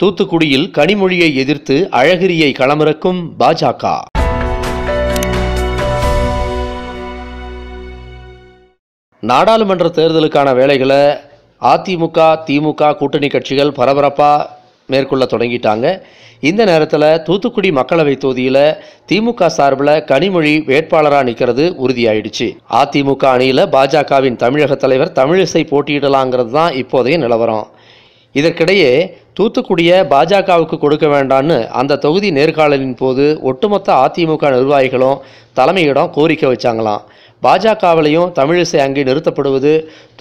தூத்துக்குடியில் கனிமொழியை எதிர்த்து அழகிரியை களமிறக்கும் பாஜக. நாடாளுமன்ற தேர்தலுக்கான வேலைகளை அதிமுக திமுக கூட்டணி கட்சிகள் பரபரப்பாக மேற்கொள்ள தொடங்கிட்டாங்க. இந்த நேரத்தில் தூத்துக்குடி மக்களவை தொகுதியில் திமுக சார்பில் கனிமொழி வேட்பாளராக நிற்கிறது உறுதியாயிடுச்சு. அதிமுக அணியில் பாஜகவின் தமிழக தலைவர் தமிழிசை போட்டியிடலாங்கிறது தான் இப்போதைய நிலவரம். இதற்கிடையே தூத்துக்குடியை பாஜகவுக்கு கொடுக்க வேண்டான்னு அந்த தொகுதி நேர்காணலின் போது ஒட்டுமொத்த அதிமுக நிர்வாகிகளும் தலைமையிடம் கோரிக்கை வச்சாங்களாம். பாஜகவிலையும் தமிழிசை அங்கே நிறுத்தப்படுவது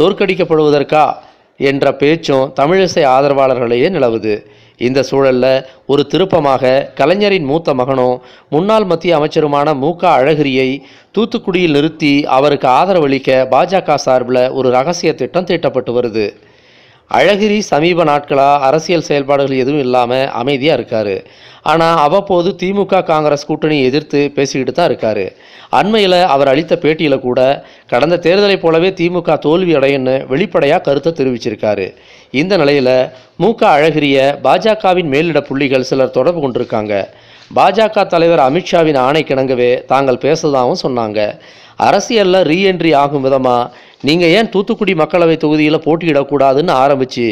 தோற்கடிக்கப்படுவதற்கா என்ற பேச்சும் தமிழிசை ஆதரவாளர்களையே நிலவுது. இந்த சூழலில் ஒரு திருப்பமாக கலைஞரின் மூத்த மகனும் முன்னாள் மத்திய அமைச்சருமான மு. க. அழகிரியை தூத்துக்குடியில் நிறுத்தி அவருக்கு ஆதரவளிக்க பாஜக சார்பில் ஒரு ரகசிய திட்டம் தீட்டப்பட்டு வருது. அழகிரி சமீப நாட்களாக அரசியல் செயல்பாடுகள் எதுவும் இல்லாமல் அமைதியாக இருக்கார். ஆனால் அவ்வப்போது திமுக காங்கிரஸ் கூட்டணியை எதிர்த்து பேசிக்கிட்டு தான் இருக்கார். அண்மையில் அவர் அளித்த பேட்டியில் கூட கடந்த தேர்தலைப் போலவே திமுக தோல்வி அடையன்னு வெளிப்படையாக கருத்தை தெரிவிச்சிருக்காரு. இந்த நிலையில் மு க அழகிரியை பாஜகவின் மேலிட புள்ளிகள் சிலர் தொடர்பு கொண்டிருக்காங்க. பாஜக தலைவர் அமித்ஷாவின் ஆணை கிணங்கவே தாங்கள் பேசுவதாகவும் சொன்னாங்க. அரசியலில் ரீஎன்ட்ரி ஆகும் விதமாக நீங்கள் ஏன் தூத்துக்குடி மக்களவை தொகுதியில் போட்டியிடக்கூடாதுன்னு ஆரம்பித்து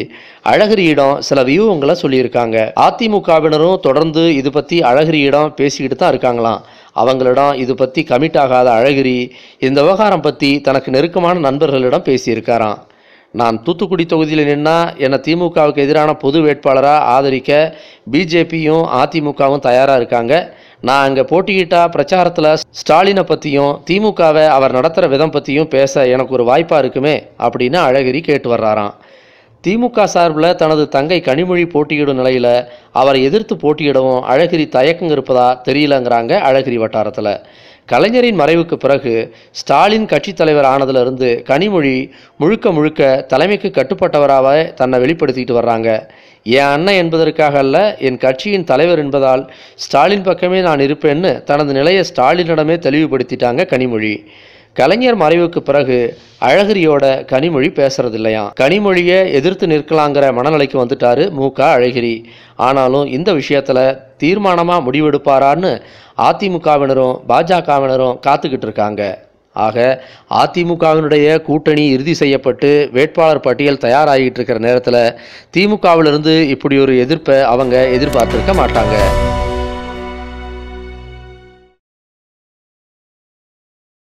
அழகிரியிடம் சில வியூகங்களை சொல்லியிருக்காங்க. அதிமுகவினரும் தொடர்ந்து இது பற்றி அழகிரியிடம் பேசிக்கிட்டு தான் இருக்காங்களாம். அவங்களிடம் இது பற்றி கமிட் ஆகாத அழகிரி இந்த விவகாரம் பற்றி தனக்கு நெருக்கமான நண்பர்களிடம் பேசியிருக்காராம். நான் தூத்துக்குடி தொகுதியில் நின்னா என்னை திமுகவுக்கு எதிரான பொது வேட்பாளராக ஆதரிக்க பிஜேபியும் அதிமுகவும் தயாராக இருக்காங்க. நான் அங்கே போட்டியிட்டால் பிரச்சாரத்தில் ஸ்டாலினை பற்றியும் திமுகவை அவர் நடத்துகிற விதம் பற்றியும் பேச எனக்கு ஒரு வாய்ப்பாக இருக்குமே அப்படின்னு அழகிரி கேட்டு வர்றாராம். திமுக சார்பில் தனது தங்கை கனிமொழி போட்டியிடும் நிலையில் அவரை எதிர்த்து போட்டியிடவும் அழகிரி தயக்கம் இருப்பதா தெரியலங்கிறாங்க அழகிரி வட்டாரத்தில். கலைஞரின் மறைவுக்கு பிறகு ஸ்டாலின் கட்சித் தலைவர் ஆனதிலிருந்து கனிமொழி முழுக்க முழுக்க தலைமைக்கு கட்டுப்பட்டவராக தன்னை வெளிப்படுத்திட்டு வர்றாங்க. என் அண்ணன் என்பதற்காக அல்ல என் கட்சியின் தலைவர் என்பதால் ஸ்டாலின் பக்கமே நான் இருப்பேன்னு தனது நிலையை ஸ்டாலினிடமே தெளிவுபடுத்திட்டாங்க கனிமொழி. கலைஞர் மறைவுக்கு பிறகு அழகிரியோட கனிமொழி பேசுறது இல்லையா கனிமொழியை எதிர்த்து நிற்கலாங்கிற மனநிலைக்கு வந்துட்டாரு மு. க. அழகிரி. ஆனாலும் இந்த விஷயத்துல தீர்மானமா முடிவெடுப்பாரான்னு அதிமுகவினரும் பாஜகவினரும் காத்துக்கிட்டு இருக்காங்க. ஆக அதிமுகவினுடைய கூட்டணி இறுதி செய்யப்பட்டு வேட்பாளர் பட்டியல் தயாராகிட்டு இருக்கிற நேரத்தில் திமுகவிலிருந்து இப்படி ஒரு எதிர்ப்பை அவங்க எதிர்பார்த்திருக்க மாட்டாங்க.